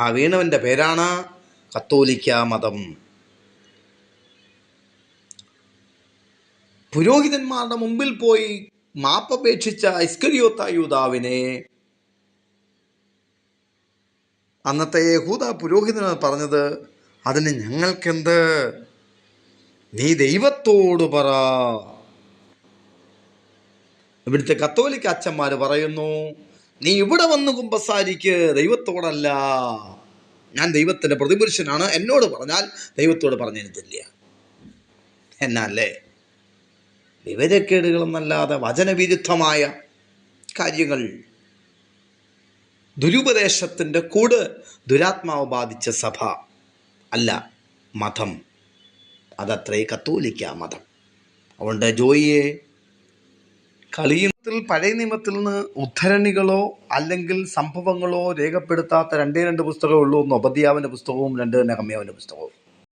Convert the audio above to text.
ആ വീണവന്റെ പേരാണ് കത്തോലിക്ക മതം. പുരോഹിതന്മാരുടെ മുമ്പിൽ പോയി മാപ്പപേക്ഷിച്ച ഇസ്കരിയോത്ത യൂതാവിനെ അന്നത്തെ യഹൂദ പുരോഹിതനാണ് പറഞ്ഞത് അതിന് ഞങ്ങൾക്കെന്ത്? നീ ദൈവത്തോട് പറ. ഇവിടുത്തെ കത്തോലിക്ക അച്ഛന്മാർ പറയുന്നു നീ ഇവിടെ വന്ന് കുമ്പസാരിക്ക്. ദൈവത്തോടല്ല. ഞാൻ ദൈവത്തിന്റെ പ്രതിപുരുഷനാണ്. എന്നോട് പറഞ്ഞാൽ ദൈവത്തോട് പറഞ്ഞിരുന്നില്ല. എന്നല്ലേ വിവരക്കേടുകളെന്നല്ലാതെ വചനവിരുദ്ധമായ കാര്യങ്ങൾ ദുരുപദേശത്തിന്റെ കൂട് ദുരാത്മാവ് ബാധിച്ച സഭ അല്ല മതം. അതത്രേ കത്തോലിക്ക മതം. അതുകൊണ്ട് ജോയിയെ കളിയത്തിൽ പഴയ നിയമത്തിൽ നിന്ന് ഉദ്ധരണികളോ അല്ലെങ്കിൽ സംഭവങ്ങളോ രേഖപ്പെടുത്താത്ത രണ്ടേ രണ്ട് പുസ്തകമേ ഉള്ളൂ ഒന്ന് ഒബദ്യാവിന്റെ പുസ്തകവും രണ്ട് നെഹമ്യാവിന്റെ പുസ്തകവും.